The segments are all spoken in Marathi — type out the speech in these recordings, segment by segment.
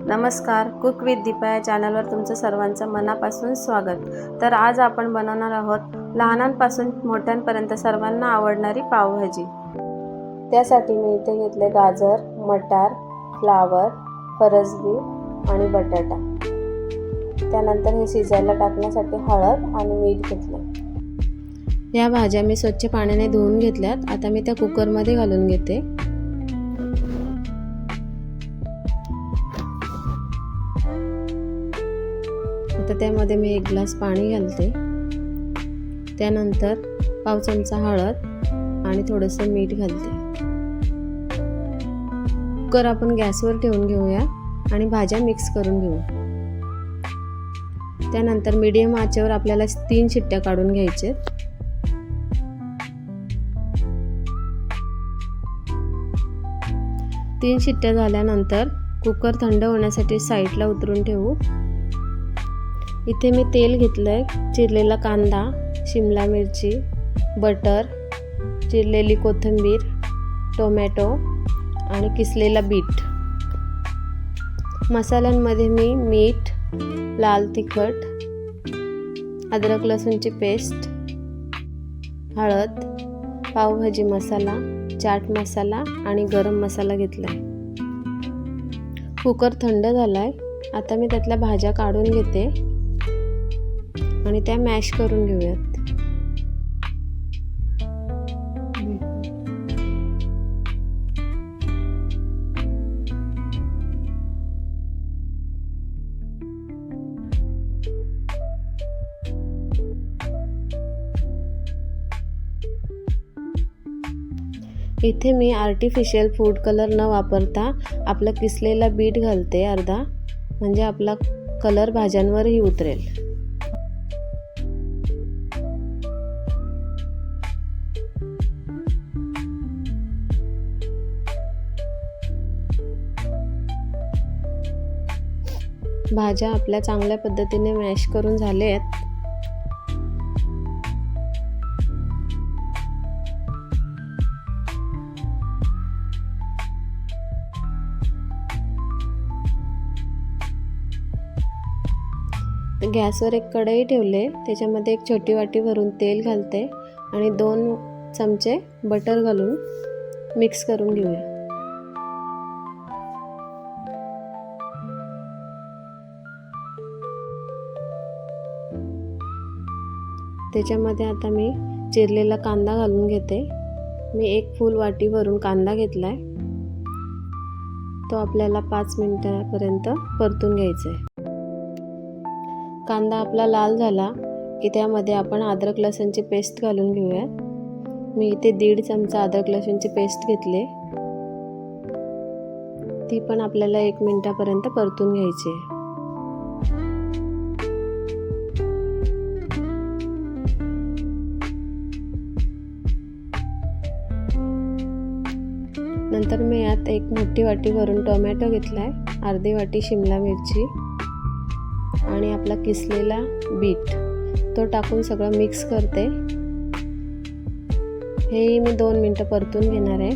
नमस्कार कुक विथ दीपा या चॅनलवर तुमचं सर्वांचं मनापासून स्वागत. तर आज आपण बनवणार आहोत लहानांपासून मोठ्यांपर्यंत सर्वांना आवडणारी पावभाजी. त्यासाठी मी इथे घेतले गाजर मटार फ्लावर फरसबी आणि बटाटा. त्यानंतर हे शिजायला टाकण्यासाठी हळद आणि मीठ घेतलं. या भाज्या मी स्वच्छ पाण्याने धुवून घेतल्यात. आता मी त्या कुकरमध्ये घालून घेते. आता त्यामध्ये मी एक ग्लास पाणी घालते. त्यानंतर पाव चमचा हळद आणि थोडंसं मीठ घालते. कुकर आपण गॅसवर ठेवून घेऊया आणि भाज्या मिक्स करून घेऊ. त्यानंतर मीडियम आचेवर आपल्याला तीन शिट्ट्या काढून घ्यायचे. तीन शिट्ट्या झाल्यानंतर कुकर थंड होण्यासाठी साईडला उतरून ठेवू. इथे मी तेल घेतलं आहे चिरलेला कांदा शिमला मिरची बटर चिरलेली कोथिंबीर टोमॅटो आणि किसलेला बीट. मसाल्यांमध्ये मी मीठ लाल तिखट अद्रक लसूणची पेस्ट हळद पावभाजी मसाला चाट मसाला आणि गरम मसाला घेतला आहे कुकर थंड झाला आहे आता मी त्यातल्या भाज्या काढून घेते. आणि त्या मॅश करून घेऊयात. इथे मी आर्टिफिशियल फूड कलर न वापरता आपला किसलेला बीट घालते अर्धा. म्हणजे आपला कलर भाज्यांवरही उतरेल. भाज्या आपल्या चांगल्या पद्धतीने मॅश करून झाले आहेत. गॅसवर एक कढई ठेवले त्याच्यामध्ये एक छोटी वाटी भरून तेल घालते आणि दोन चमचे बटर घालून मिक्स करून घेऊया. त्याच्यामध्ये आता मी चिरलेला कांदा घालून घेते. मी एक फुल वाटीवरून कांदा घेतला आहे तो आपल्याला पाच मिनटापर्यंत परतून घ्यायचा आहे कांदा आपला लाल झाला की त्यामध्ये आपण अद्रक लसूणची पेस्ट घालून घेऊया. मी इथे दीड चमचा अद्रक लसूणची पेस्ट घेतली. ती पण आपल्याला एक मिनटापर्यंत परतून घ्यायची आहे. नंतर मी यात एक मोठी वाटी भरून टोमॅटो घेतला आहे अर्धी वाटी शिमला मिरची आणि आपला किसलेला बीट. तो टाकून सगळं मिक्स करते. हेही मी दोन मिनटं परतून घेणार आहे.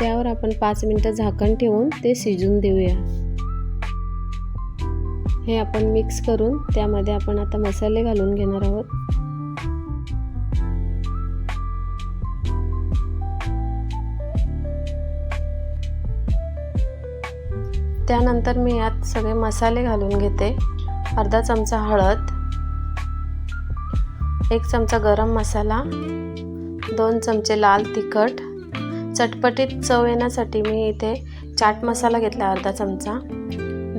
त्यावर आपण पाच मिनटं झाकण ठेवून ते शिजून देऊया. हे आपण मिक्स करून त्यामध्ये आपण आता मसाले घालून घेणार आहोत. त्यानंतर मी यात सगळे मसाले घालून घेते. अर्धा चमचा हळद एक चमचा गरम मसाला दोन चमचे लाल तिखट. चटपटीत चव येण्यासाठी मी इथे चाट मसाला घेतला अर्धा चमचा.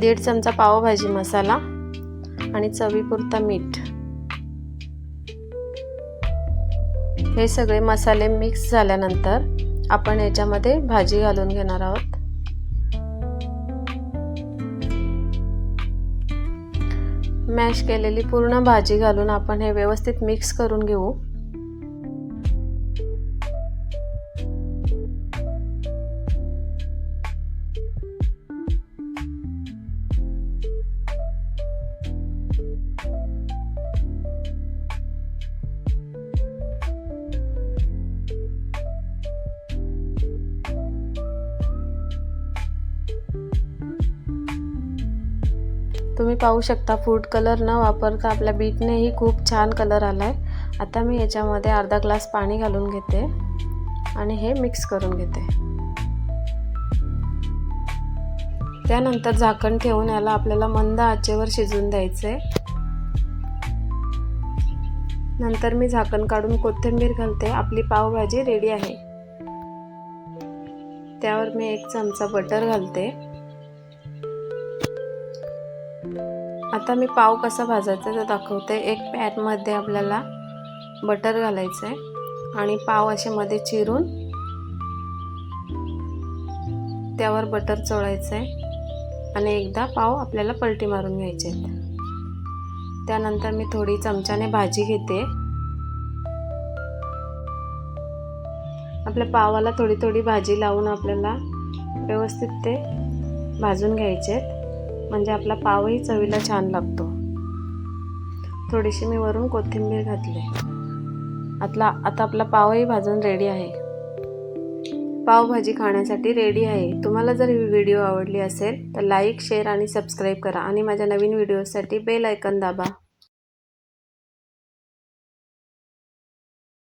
दीड चमचा पावभाजी मसाला आणि चवीपुरता मीठ. हे सगळे मसाले मिक्स झाल्यानंतर आपण याच्यामध्ये भाजी घालून घेणार आहोत. मॅश केलेली पूर्ण भाजी घालून आपण हे व्यवस्थित मिक्स करून घेऊ. तुम्ही पाहू शकता फूड कलर न वापरता आपल्या बीटनेही खूप छान कलर आला आहे आता मी याच्यामध्ये अर्धा ग्लास पाणी घालून घेते आणि हे मिक्स करून घेते. त्यानंतर झाकण ठेवून याला आपल्याला मंद आचेवर शिजवून द्यायचे नंतर मी झाकण काढून कोथिंबीर घालते. आपली पावभाजी रेडी आहे. त्यावर मी एक चमचा बटर घालते. आता मी पाव कसा भाजायचा तर दाखवते. एक पॅनमध्ये आपल्याला बटर घालायचं आहे आणि पाव असे मध्ये चिरून त्यावर बटर चोळायचं आहे आणि एकदा पाव आपल्याला पलटी मारून घ्यायचे आहेत. त्यानंतर मी थोडी चमच्याने भाजी घेते. आपल्या पावाला थोडी थोडी भाजी लावून आपल्याला व्यवस्थित ते भाजून घ्यायचे आहेत. म्हणजे आपला पावही चवीला छान लागतो. थोडीशी मी वरून कोथिंबीर घातली. आतला आता आपला पावही भाजून रेडी आहे. पावभाजी खाण्यासाठी रेडी आहे. तुम्हाला जर ही व्हिडिओ आवडली असेल तर लाईक शेअर आणि सबस्क्राईब करा. आणि माझ्या नवीन व्हिडिओसाठी बेल ऐकन दाबा.